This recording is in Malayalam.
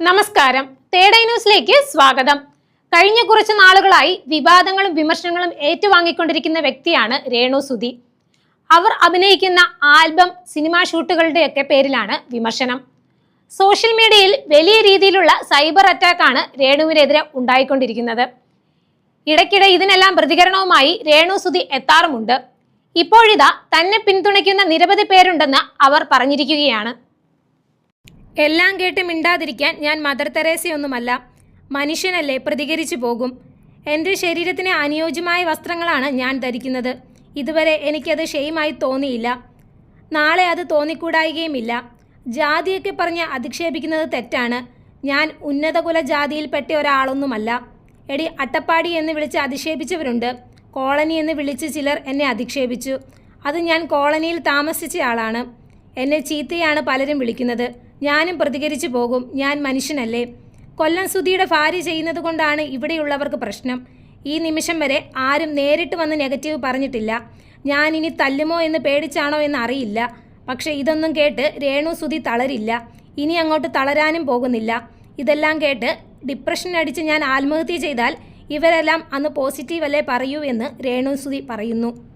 നമസ്കാരം. തേടൈ ന്യൂസിലേക്ക് സ്വാഗതം. കഴിഞ്ഞ കുറച്ച് നാളുകളായി വിവാദങ്ങളും വിമർശനങ്ങളും ഏറ്റുവാങ്ങിക്കൊണ്ടിരിക്കുന്ന വ്യക്തിയാണ് രേണു സുധി. അവർ അഭിനയിക്കുന്ന ആൽബം സിനിമാ ഷൂട്ടുകളുടെയൊക്കെ പേരിലാണ് വിമർശനം. സോഷ്യൽ മീഡിയയിൽ വലിയ രീതിയിലുള്ള സൈബർ അറ്റാക്കാണ് രേണുവിനെതിരെ ഉണ്ടായിക്കൊണ്ടിരിക്കുന്നത്. ഇടയ്ക്കിടെ ഇതിനെല്ലാം പ്രതികരണവുമായി രേണു സുധി എത്താറുമുണ്ട്. ഇപ്പോഴിതാ തന്നെ പിന്തുണയ്ക്കുന്ന നിരവധി പേരുണ്ടെന്ന് അവർ പറഞ്ഞിരിക്കുകയാണ്. എല്ലാം കേട്ട് മിണ്ടാതിരിക്കാൻ ഞാൻ മദർ തെരേസയൊന്നുമല്ല. മനുഷ്യനല്ലേ പ്രതികരിച്ചു പോകും. എന്റെ ശരീരത്തിന് അനുയോജ്യമായ വസ്ത്രങ്ങളാണ് ഞാൻ ധരിക്കുന്നത്. ഇതുവരെ എനിക്കത് ഷെയ്മായി തോന്നിയില്ല. നാളെ അത് തോന്നിക്കൂടായികയുമില്ല. ജാതിയൊക്കെ പറഞ്ഞ് അധിക്ഷേപിക്കുന്നത് തെറ്റാണ്. ഞാൻ ഉന്നതകുല ജാതിയിൽപ്പെട്ട ഒരാളൊന്നുമല്ല. എടി അട്ടപ്പാടി എന്ന് വിളിച്ച് അധിക്ഷേപിച്ചവരുണ്ട്. കോളനി എന്ന് വിളിച്ച് ചിലർ എന്നെ അധിക്ഷേപിച്ചു. അത് ഞാൻ കോളനിയിൽ താമസിച്ചയാളാണ് എന്നെ ചീത്തയാണ് പലരും വിളിക്കുന്നത്. ഞാനും പ്രതികരിച്ചു പോകും. ഞാൻ മനുഷ്യനല്ലേ. കൊല്ലം സുധിയുടെ ഭാര്യ ചെയ്യുന്നത് കൊണ്ടാണ് ഇവിടെയുള്ളവർക്ക് പ്രശ്നം. ഈ നിമിഷം വരെ ആരും നേരിട്ട് വന്ന് നെഗറ്റീവ് പറഞ്ഞിട്ടില്ല. ഞാൻ ഇനി തല്ലുമോ എന്ന് പേടിച്ചാണോ എന്ന് അറിയില്ല. പക്ഷേ ഇതൊന്നും കേട്ട് രേണു സുധി തളരില്ല. ഇനി അങ്ങോട്ട് തളരാനും പോകുന്നില്ല. ഇതെല്ലാം കേട്ട് ഡിപ്രഷൻ അടിച്ച് ഞാൻ ആത്മഹത്യ ചെയ്താൽ ഇവരെല്ലാം അന്ന് പോസിറ്റീവ് അല്ലേ പറയൂ എന്ന് രേണു സുധി പറയുന്നു.